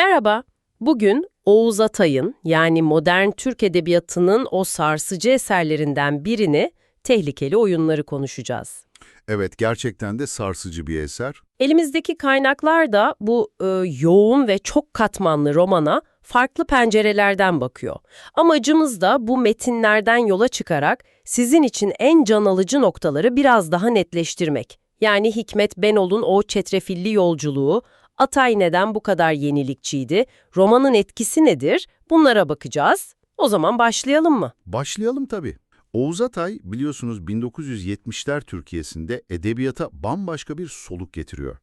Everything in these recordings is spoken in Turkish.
Merhaba. Bugün Oğuz Atay'ın yani modern Türk edebiyatının o sarsıcı eserlerinden birini Tehlikeli Oyunları konuşacağız. Evet, gerçekten de sarsıcı bir eser. Elimizdeki kaynaklar da bu e, yoğun ve çok katmanlı romana farklı pencerelerden bakıyor. Amacımız da bu metinlerden yola çıkarak sizin için en can alıcı noktaları biraz daha netleştirmek. Yani Hikmet Benol'un o çetrefilli yolculuğu, Atay neden bu kadar yenilikçiydi, romanın etkisi nedir bunlara bakacağız. O zaman başlayalım mı? Başlayalım tabii. Oğuz Atay biliyorsunuz 1970'ler Türkiye'sinde edebiyata bambaşka bir soluk getiriyor.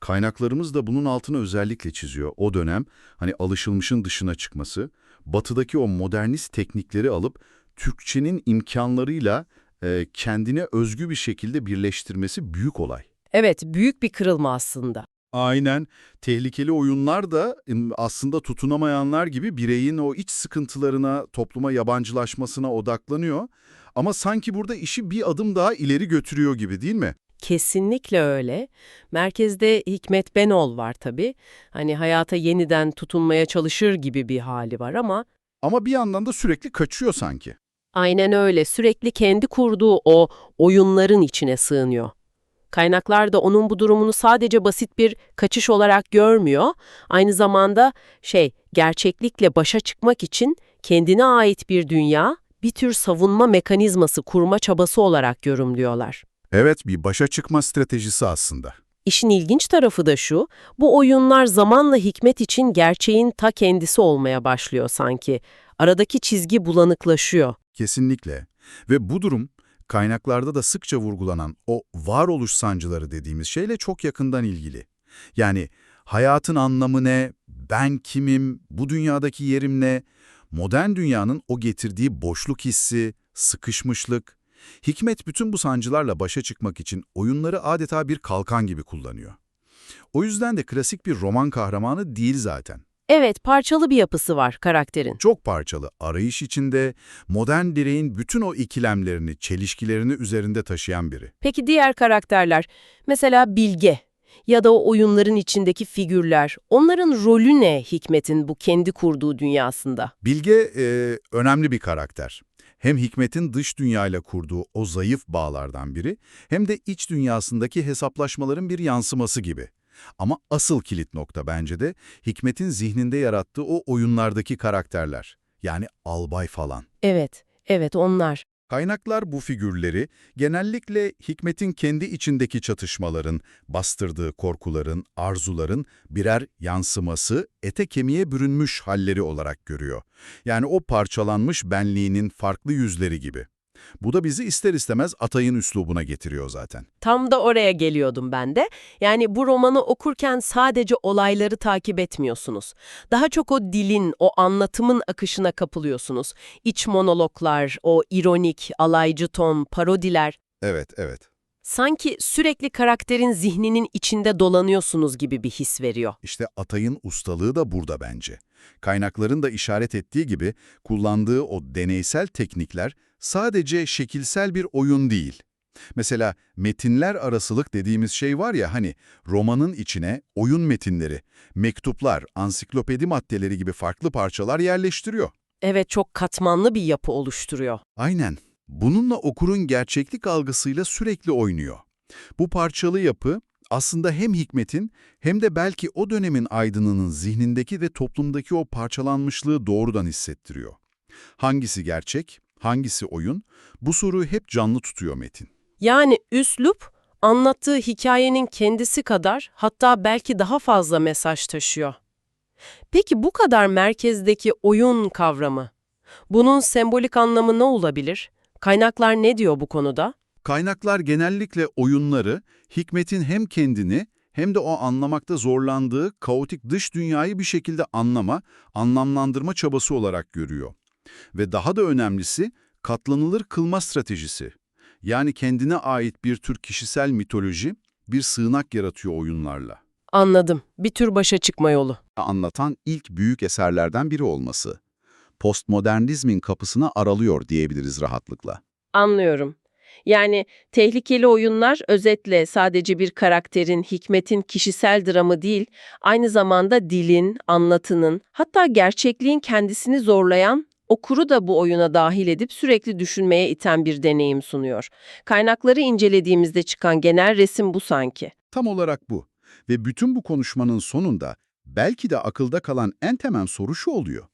Kaynaklarımız da bunun altını özellikle çiziyor. O dönem hani alışılmışın dışına çıkması, batıdaki o modernist teknikleri alıp Türkçenin imkanlarıyla e, kendine özgü bir şekilde birleştirmesi büyük olay. Evet, büyük bir kırılma aslında. Aynen. Tehlikeli oyunlar da aslında tutunamayanlar gibi bireyin o iç sıkıntılarına, topluma yabancılaşmasına odaklanıyor. Ama sanki burada işi bir adım daha ileri götürüyor gibi değil mi? Kesinlikle öyle. Merkezde Hikmet Benol var tabii. Hani hayata yeniden tutunmaya çalışır gibi bir hali var ama Ama bir yandan da sürekli kaçıyor sanki. aynen öyle sürekli kendi kurduğu o oyunların içine sığınıyor. Kaynaklar da onun bu durumunu sadece basit bir kaçış olarak görmüyor. Aynı zamanda şey, gerçeklikle başa çıkmak için kendine ait bir dünya, bir tür savunma mekanizması kurma çabası olarak yorumluyorlar. Evet, bir başa çıkma stratejisi aslında. İşin ilginç tarafı da şu, bu oyunlar zamanla hikmet için gerçeğin ta kendisi olmaya başlıyor sanki. Aradaki çizgi bulanıklaşıyor. Kesinlikle. Ve bu durum kaynaklarda da sıkça vurgulanan o varoluş sancıları dediğimiz şeyle çok yakından ilgili. Yani hayatın anlamı ne, ben kimim, bu dünyadaki yerim ne, modern dünyanın o getirdiği boşluk hissi, sıkışmışlık. Hikmet bütün bu sancılarla başa çıkmak için oyunları adeta bir kalkan gibi kullanıyor. O yüzden de klasik bir roman kahramanı değil zaten. Evet, parçalı bir yapısı var karakterin. Çok parçalı, arayış içinde, modern direğin bütün o ikilemlerini, çelişkilerini üzerinde taşıyan biri. Peki diğer karakterler, mesela Bilge ya da o oyunların içindeki figürler, onların rolü ne Hikmet'in bu kendi kurduğu dünyasında? Bilge e, önemli bir karakter. Hem Hikmet'in dış dünyayla kurduğu o zayıf bağlardan biri, hem de iç dünyasındaki hesaplaşmaların bir yansıması gibi. Ama asıl kilit nokta bence de Hikmet'in zihninde yarattığı o oyunlardaki karakterler. Yani albay falan. Evet, evet onlar. Kaynaklar bu figürleri genellikle Hikmet'in kendi içindeki çatışmaların, bastırdığı korkuların, arzuların birer yansıması, ete kemiğe bürünmüş halleri olarak görüyor. Yani o parçalanmış benliğinin farklı yüzleri gibi. Bu da bizi ister istemez Atay'ın üslubuna getiriyor zaten. Tam da oraya geliyordum ben de. Yani bu romanı okurken sadece olayları takip etmiyorsunuz. Daha çok o dilin, o anlatımın akışına kapılıyorsunuz. İç monologlar, o ironik, alaycı ton, parodiler. Evet, evet. Sanki sürekli karakterin zihninin içinde dolanıyorsunuz gibi bir his veriyor. İşte Atay'ın ustalığı da burada bence. Kaynakların da işaret ettiği gibi kullandığı o deneysel teknikler sadece şekilsel bir oyun değil. Mesela metinler arasılık dediğimiz şey var ya hani romanın içine oyun metinleri, mektuplar, ansiklopedi maddeleri gibi farklı parçalar yerleştiriyor. Evet çok katmanlı bir yapı oluşturuyor. Aynen. Bununla okurun gerçeklik algısıyla sürekli oynuyor. Bu parçalı yapı aslında hem Hikmet'in hem de belki o dönemin aydınının zihnindeki ve toplumdaki o parçalanmışlığı doğrudan hissettiriyor. Hangisi gerçek, hangisi oyun? Bu soruyu hep canlı tutuyor Metin. Yani üslup anlattığı hikayenin kendisi kadar hatta belki daha fazla mesaj taşıyor. Peki bu kadar merkezdeki oyun kavramı, bunun sembolik anlamı ne olabilir? Kaynaklar ne diyor bu konuda? Kaynaklar genellikle oyunları, Hikmet'in hem kendini hem de o anlamakta zorlandığı kaotik dış dünyayı bir şekilde anlama, anlamlandırma çabası olarak görüyor. Ve daha da önemlisi katlanılır kılma stratejisi. Yani kendine ait bir tür kişisel mitoloji, bir sığınak yaratıyor oyunlarla. Anladım. Bir tür başa çıkma yolu. anlatan ilk büyük eserlerden biri olması. Postmodernizmin kapısına aralıyor diyebiliriz rahatlıkla. Anlıyorum. Yani tehlikeli oyunlar özetle sadece bir karakterin, hikmetin kişisel dramı değil, aynı zamanda dilin, anlatının, hatta gerçekliğin kendisini zorlayan, okuru da bu oyuna dahil edip sürekli düşünmeye iten bir deneyim sunuyor. Kaynakları incelediğimizde çıkan genel resim bu sanki. Tam olarak bu. Ve bütün bu konuşmanın sonunda belki de akılda kalan en temel soru şu oluyor.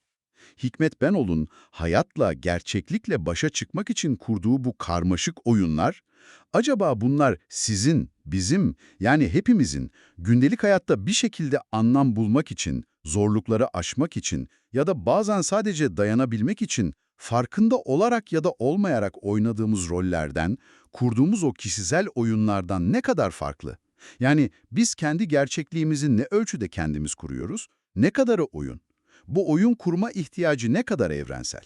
Hikmet Benol'un hayatla, gerçeklikle başa çıkmak için kurduğu bu karmaşık oyunlar, acaba bunlar sizin, bizim yani hepimizin gündelik hayatta bir şekilde anlam bulmak için, zorlukları aşmak için ya da bazen sadece dayanabilmek için farkında olarak ya da olmayarak oynadığımız rollerden, kurduğumuz o kişisel oyunlardan ne kadar farklı? Yani biz kendi gerçekliğimizi ne ölçüde kendimiz kuruyoruz, ne kadarı oyun? Bu oyun kurma ihtiyacı ne kadar evrensel?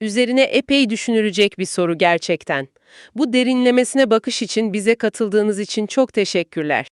Üzerine epey düşünülecek bir soru gerçekten. Bu derinlemesine bakış için bize katıldığınız için çok teşekkürler.